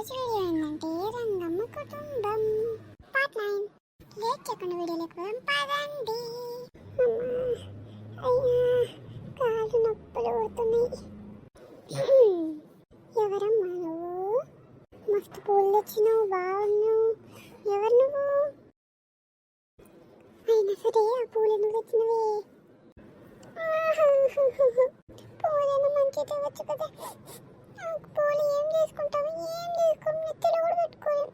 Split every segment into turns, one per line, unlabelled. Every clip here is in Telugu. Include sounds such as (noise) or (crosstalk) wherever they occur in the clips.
ఈరోజు ఏంటంటే రంగమ్మ కుటుంబం పార్ట్ నైన్ లేట్ వీడియోలోకి పోదాం పదండి అమ్మా, అయ్యా కాళ్ళు నొప్పులు ఎవరమ్మా నువ్వు మస్తు పూలు తెచ్చినావు బాగున్నావు ఎవరు నువ్వు అయినా సరే ఆ పూలు ఎందుకు తెచ్చినవే పూలను మంచిగా తేవచ్చు కదా నాకు పూలు ఏం చేసుకుంటావు? ఏం చేసుకోను? నెత్తిలో కూడా పెట్టుకోను.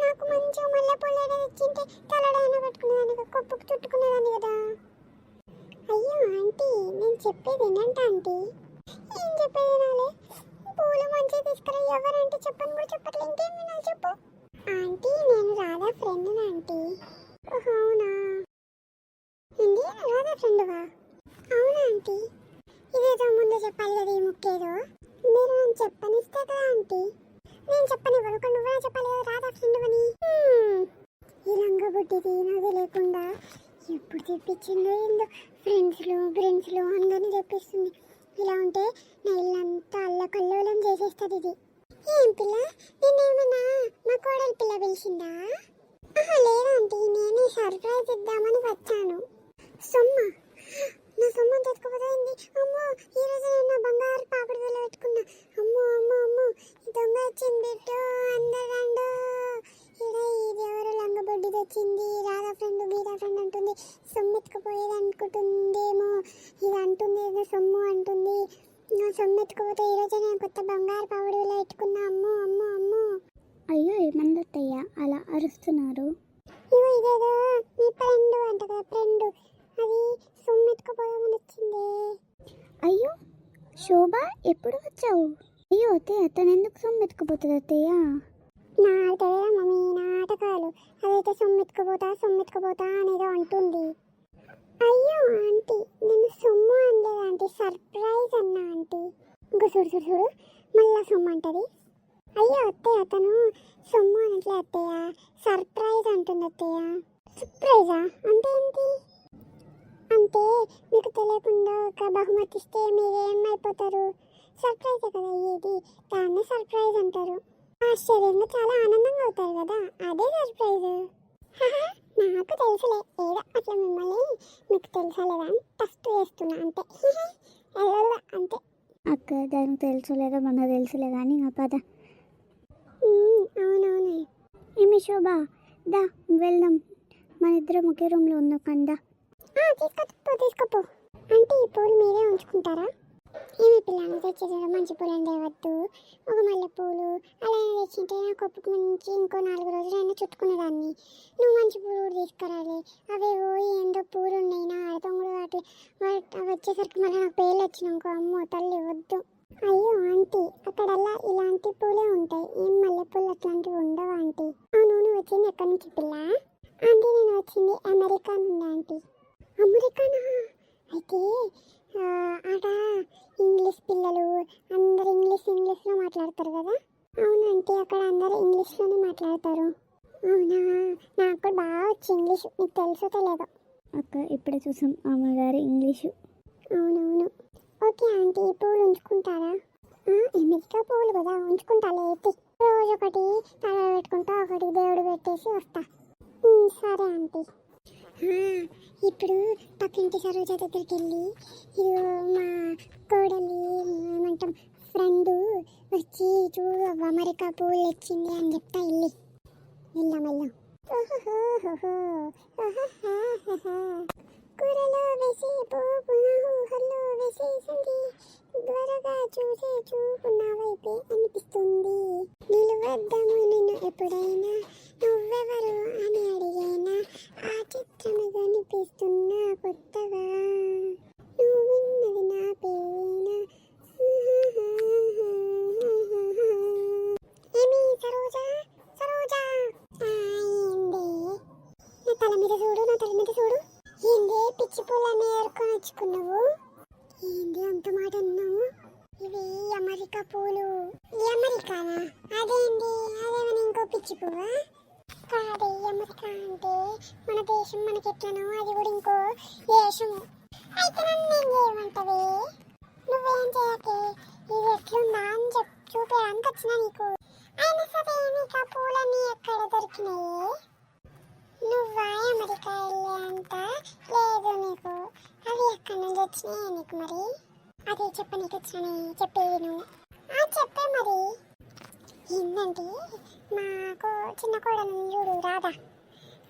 నాకు మంచిగా మల్లె పూలు ఏదో తెచ్చింటే తలడైనా పెట్టుకునేదాన్ని కొప్పుకు చుట్టుకునేదాన్ని కదా. అయ్యో ఆంటీ నేను చెప్పేది ఏంటంటే ఆంటీ ఏం చెప్పేది వినాలి పూలు మంచిగా తీసుకురా ఎవరంటే చెప్పని కూడా చెప్పట్లే ఇంకేం వినాలి చెప్పు ఆంటీ నేను రాధా ఫ్రెండ్ ఆంటీ ఓహో, అవునా ఏంటి రాధా ఫ్రెండ్వా అవునా ఆంటీ ఇదేదో ముందు చెప్పాలి కదా ఈ ముక్కేదో మీరు నేను చెప్పనిస్తే కదా ఆంటీ నేను చెప్పనివ్వను కానీ నువ్వే చెప్పాలి కదా రాధా ఫ్రెండ్ అని ఈ లంగా బుడ్డిది నాది లేకుండా ఎప్పుడు తెప్పించిందో ఏందో ఫ్రెండ్స్లు ఫ్రెండ్స్లు అందరినీ తెప్పిస్తుంది ఇలా ఉంటే నా ఇల్లంతా అల్లకల్లోలం చేసేస్తుంది ఇది. ఏం పిల్ల? నేనేమన్నా మా కోడలి పిల్ల పిలిచిందా? ఆహా, లేదంటీ నేనే సర్ప్రైజ్ ఇద్దామని వచ్చాను. సొమ్మ. నా సొమ్మ తెచ్చుకోపోయింది అమ్మో ఈరోజు నేను బంగారు నా సొమ్ము ఎత్తుకుపోతే ఈ రోజు నేను కొత్త బంగారు పాపడి వేలు పెట్టుకున్నా అమ్మో అమ్మో అమ్మో.
అయ్యో ఏమందత్తయ్య అలా అరుస్తున్నారు.
ఇగో ఇదేదో మీ ఫ్రెండ్ అంట కదా ఫ్రెండ్. అది సొమ్ము ఎత్తుకుపోదామని వచ్చిందే.
అయ్యో శోభ ఎప్పుడు వచ్చావు? అయ్యో అత్తయ్య తను ఎందుకు సొమ్మెత్తుకుపోతుంది అత్తయ్య
నాకు తెలియదా మమ్మీ నాటకాలు. అదైతే సొమ్మెత్తుకుపోతా సొమ్మెత్తుకుపోతా అనేదో అంటుంది. అయ్యో ఆంటీ. నేను సొమ్ము అనలేదు ఆంటీ. సర్ప్రైజ్ అన్నా ఆంటీ. ఇంకో చూడు చూడు చూడు. మళ్ళా సొమ్ము అంటది. అయ్యో అత్తయ్య అతను సొమ్ము అనట్లే అత్తయ్య. సర్ప్రైజ్ అంటుంది అత్తయ్య. సర్ప్రైజా? అంటే ఏంటి? అంటే మీకు తెలియకుండా ఒక బహుమతి ఇస్తే మీరు ఏమైపోతారు? సర్ప్రైజ్ కదా అయ్యేది దాన్ని సర్ప్రైజ్ అంటారు. ఆశ్చర్యంగా చాలా ఆనందంగా అవుతారు కదా? అదే సర్ప్రైజ్. నాకు తెలుసులే ఏదో అట్లా మిమ్మల్ని మీకు తెలుసా లేదా అని టస్ట్ చేస్తున్నా అంతే. (laughs) అలా అంతే.
అక్క దానికి తెలుసు లేదో మనకు తెలుసులే కానీ ఇంకా పద.
ఉమ్, అవునవునే.
ఏమి శోభ? దా వెళ్దాం. మన ఇద్దరం ఒకే రూమ్లో ఉందాం కందా
ఆ, తీసుకోపో తీసుకోపో అంటే ఈ పూలు మీరే ఉంచుకుంటారా? ఏమి పిల్లలు తెచ్చేసారు మంచి పూలను తేవద్దు. ఒక మల్లె పూలు అలా తెచ్చింటే నా కొప్పుకు నుంచి ఇంకో నాలుగు రోజులైనా చుట్టుకునేదాన్ని నువ్వు మంచి పూలు కూడా తీసుకురాలి. అవేవో ఏందో పూలు ఉన్నాయి నా అర్థం కూడా వాటి- అవి వచ్చేసరికి మళ్ళీ నాకు పేర్లు వచ్చినాకో అమ్మో తల్లి వద్దు. అయ్యో ఆంటీ అక్కడల్లా ఇలాంటి పూలే ఉంటాయి. ఏం మల్లె పూలు అట్లాంటివి ఉండవు ఆంటీ? అవును నువ్వు వచ్చింది ఎక్కడి నుంచి పిల్ల? ఆంటీ నేను వచ్చింది అమెరికా నుండి ఆంటీ. అమెరికానా? అయితే ఆ, ఆడ ఇంగ్లీష్ పిల్లలు అందరు ఇంగ్లీష్ ఇంగ్లీష్లో మాట్లాడతారు కదా? అవునంటే అక్కడ అందరూ ఇంగ్లీష్లోనే మాట్లాడతారు. అవునా? నాకు కూడా బాగా వచ్చి ఇంగ్లీష్ నీకు తెలుసో తెలియదు
అక్క ఇప్పుడే చూసాం అమ్మగారి ఇంగ్లీషు.
అవునవును. ఓకే ఆంటీ పూలు ఉంచుకుంటారా? ఆ, అమెరికా పూలు కదా ఉంచుకుంటా లేతి రోజు ఒకటి తల పెట్టుకుంటా ఒకటి దేవుడు పెట్టేసి వస్తా. సరే ఆంటీ. ఇప్పుడు పక్కింటి సరోజ దగ్గరికి వెళ్ళి మా కోడలి ఏమంటాం ఫ్రెండ్ వచ్చి చూడు అమెరికా పూలు వచ్చింది అని చెప్తా వెళ్ళి. వెళ్ళాం వెళ్ళాం. ఓహోహోహో, కూరలో వేసి పోపున ఊహల్లో వేసేసింది త్వరగా చూసే చూపు నా వైపే అనిపిస్తుంది. నిలువద్దాము నిన్ను ఎప్పుడైనా? నువ్వెవరు అని అడిగేనా? ఆ చిత్రము కనిపిస్తున్నా కొత్తగా. నువ్వు విన్నది నా పేరేనా ఏమి సరోజా సరోజా ఆ, ఏంది నా తల మీద చూడు నా తల మీద చూడు ఏంది పిచ్చి పూలన్నీ ఏరుకొని వచ్చుకున్నావు ఏంది అంత మాట అన్నావు ఇవి అమెరికా పూలు ఈ అమెరికానా? అదేంది? అదేమైనా ఇంకో పిచ్చి పువ్వా? కాదే అమెరికా అంటే మన దేశం మనకి ఎట్లనో అది కూడా ఇంకో దేశము. అయితే నన్ను ఏం చేయమంటది నువ్వేం చేయకే? ఇది ఎట్లుందా అని చెప్పి చూపేయడానికి వచ్చినా నీకు. అయినా సరే నీకు ఆ పూలన్నీ ఎక్కడ దొరికినాయి? నువ్వా అమెరికా వెళ్ళే అంత లేదు నీకు. అవి ఎక్కడి నుంచి వచ్చినాయి నీకు మరి? అదే చెప్ప నీకు వచ్చినాయి ఆ చెప్పే మరి. ఏంటంటే మాకు చిన్న కోడలు చూడు రాధా.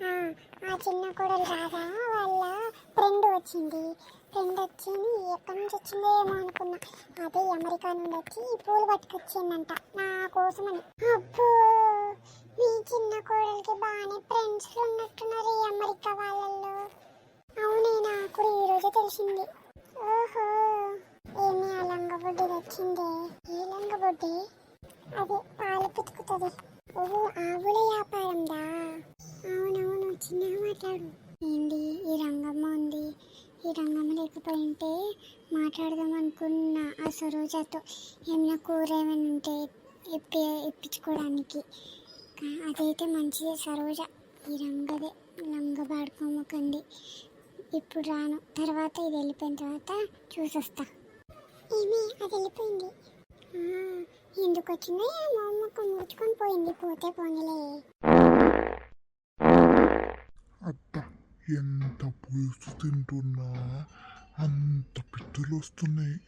ఆ, చిన్న కోడలు రాధా వాళ్ళ ఫ్రెండ్ వచ్చింది. ఫ్రెండ్ వచ్చింది ఎక్కడి నుంచి వచ్చిందో ఏమో అనుకున్నా. అదే అమెరికా నుండి వచ్చి పూలు పట్టుకొచ్చిందంట నా కోసమని. అబ్బో! మీ చిన్న కోడలికి బాగానే ఫ్రెండ్స్ ఉన్నట్టున్నారు ఈ అమెరికా వాళ్ళల్లో. అవునే నాకు ఈరోజే తెలిసింది. ఓహో! ఏమి ఆ లంగబొడ్డి తెచ్చిందే? ఏ లంగబొడ్డి? అది పాలు పితుకుతుంది. ఓ ఆవుల వ్యాపారందా? అవునవును చిన్నగా మాట్లాడు. ఏంటి ఈ రంగమ్మ ఉంది. ఈ రంగమ్మ లేకపోయింటే మాట్లాడదామనుకున్న ఆ సరోజాతో ఏమైనా కూర ఏమైనా ఉంటే ఇప్పి ఇప్పించుకోవడానికి. అదైతే మంచిదే సరోజ. ఈ రంగదే లంగ పాడుకోమకండి ఇప్పుడు రాను. తర్వాత ఇది వెళ్ళిపోయిన తర్వాత చూసొస్తా. ఏమి అది వెళ్ళిపోయింది. ఎందుకు వచ్చిందో ఏమో అమ్మకు ముడుచుకొని పోయింది. పోతే పోనీలే.
అత్త ఎంత పులుసు తింటున్నా అంత పిట్టులు వస్తున్నాయి.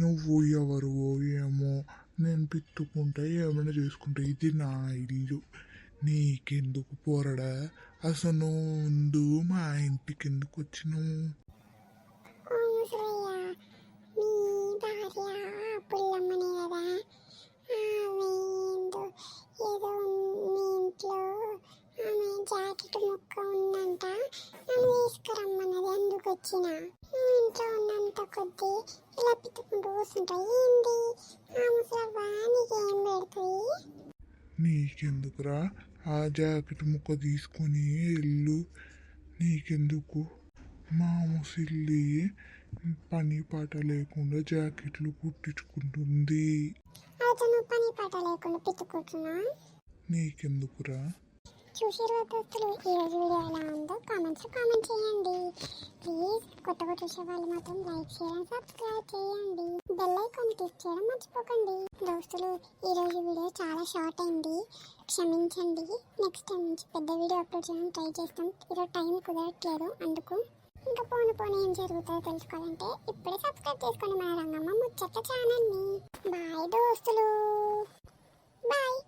నువ్వు ఎవరు ఏమో నేను పిత్తుకుంటా ఏమైనా చేసుకుంటా ఇది నా ఇల్లు. నీకెందుకు పోరడా? అసలు ముందు మా ఇంటికి ఎందుకు వచ్చినావు
ఇంట్లో జాకెట్ ముక్క ఉందంట. నన్ను తీసుకురమ్మన్నది. అందుకు వచ్చిన కొద్దీ ఇలా పిత్తుకుంటూ కూర్చుంటావు? ఏంది? ఆ ముసలవ్వ నీకేం పెడుతుంది
నీకెందుకురా? ఆ జాకెట్ ముక్క తీసుకొని వెళ్ళు. నీకెందుకు? మా ముసిల్లి పని పాట లేకుండా జాకెట్లు కుట్టించుకుంటుంది.
అయితే నువ్వు పని పాట లేకుండా పిత్తుకుంటున్నా
నీకెందుకురా?
చూసిరు దోస్తులు ఈ రోజు వీడియో ఎలా ఉందో కామెంట్స్లో కామెంట్ చేయండి. ప్లీజ్ కొత్తగా చూసే వాళ్ళు మాత్రం లైక్ చేయడం సబ్స్క్రైబ్ చేయండి. బెల్ ఐకాన్ క్లిక్ చేయడం మర్చిపోకండి. దోస్తులు ఈ రోజు వీడియో చాలా షార్ట్ అయింది. క్షమించండి. నెక్స్ట్ టైం నుంచి పెద్ద వీడియో అప్లోడ్ చేయడం ట్రై చేస్తాం. ఈరోజు టైం కుదరట్లేదు. అందుకు ఇంకా పోను పోను ఏం జరుగుతుందో తెలుసుకోవాలంటే ఇప్పుడే సబ్స్క్రైబ్ చేసుకోండి. మన రంగమ్మ ముచ్చట ఛానల్ని బాయ్ దోస్తులు. బాయ్